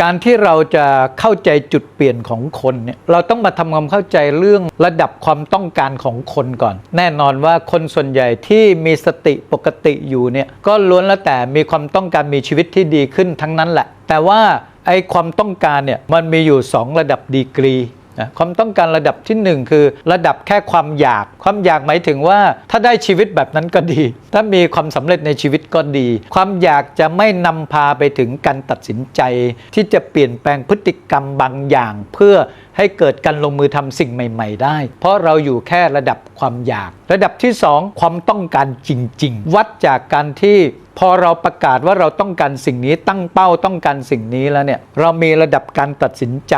การที่เราจะเข้าใจจุดเปลี่ยนของคนเนี่ยเราต้องมาทำความเข้าใจเรื่องระดับความต้องการของคนก่อน แน่นอนว่าคนส่วนใหญ่ที่มีสติปกติอยู่เนี่ยก็ล้วนแล้วแต่มีความต้องการมีชีวิตที่ดีขึ้นทั้งนั้นแหละ แต่ว่าไอ้ความต้องการเนี่ยมันมีอยู่ 2 ระดับดีกรี นะความต้องการระดับที่หนึ่งคือระดับแค่ความอยาก ความอยากหมายถึงว่าถ้าได้ชีวิตแบบนั้นก็ดี ถ้ามีความสำเร็จในชีวิตก็ดี ความอยากจะไม่นำพาไปถึงการตัดสินใจ ที่จะเปลี่ยนแปลงพฤติกรรมบางอย่าง เพื่อให้เกิดการลงมือทำสิ่งใหม่ ๆ ได้ เพราะเราอยู่แค่ระดับความอยาก ระดับที่สองความต้องการจริง ๆ วัดจากการที่ พอเราประกาศว่าเราต้องการสิ่งนี้ตั้งเป้าต้องการสิ่งนี้แล้วเนี่ยเรามีระดับการตัดสินใจ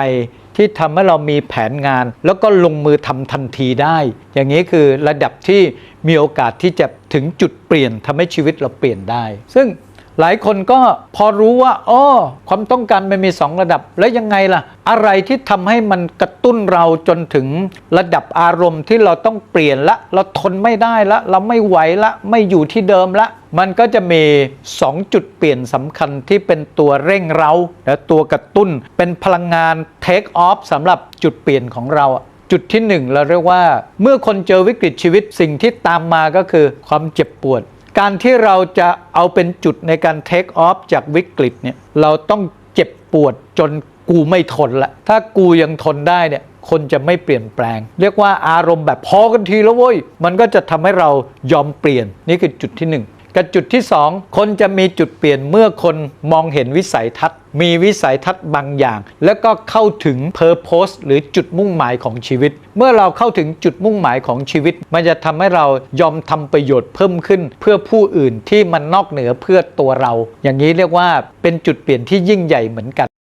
ที่ทำให้เรามีแผนงาน แล้วก็ลงมือทำทันทีได้ อย่างนี้คือระดับที่มีโอกาสที่จะถึงจุดเปลี่ยนทำให้ชีวิตเราเปลี่ยนได้ ซึ่ง หลายคนก็พอรู้ว่าอ้อความต้องการมันมีสองระดับ แล้วยังไงล่ะ อะไรที่ทำให้มันกระตุ้นเราจนถึงระดับอารมณ์ที่เราต้องเปลี่ยนละ เราทนไม่ได้ละ เราไม่ไหวละ ไม่อยู่ที่เดิมละ มันก็จะมี 2 จุดเปลี่ยนสำคัญที่เป็นตัวเร่งเราและตัวกระตุ้นเป็นพลังงาน take off สำหรับจุดเปลี่ยนของเราจุดที่หนึ่งเราเรียกว่า เมื่อคนเจอวิกฤตชีวิตสิ่งที่ตามมาก็คือความเจ็บปวด การที่เราจะเอาเป็นจุดในการเทคออฟจากวิกฤตเนี่ยเราต้องเจ็บปวดจนกูไม่ทนละถ้ากูยังทนได้เนี่ยคนจะไม่เปลี่ยนแปลง เรียกว่าอารมณ์แบบพอกันทีแล้วเว้ย มันก็จะทำให้เรายอมเปลี่ยนนี่คือจุดที่หนึ่ง กับจุดที่สองคนจะมีจุดเปลี่ยนเมื่อคนมองเห็นวิสัยทัศน์ มีวิสัยทัศน์บางอย่าง แล้วก็เข้าถึงเพอร์โพสหรือจุดมุ่งหมายของชีวิต เมื่อเราเข้าถึงจุดมุ่งหมายของชีวิต มันจะทำให้เรายอมทำประโยชน์เพิ่มขึ้น เพื่อผู้อื่นที่มันนอกเหนือเพื่อตัวเรา อย่างนี้เรียกว่าเป็นจุดเปลี่ยนที่ยิ่งใหญ่เหมือนกัน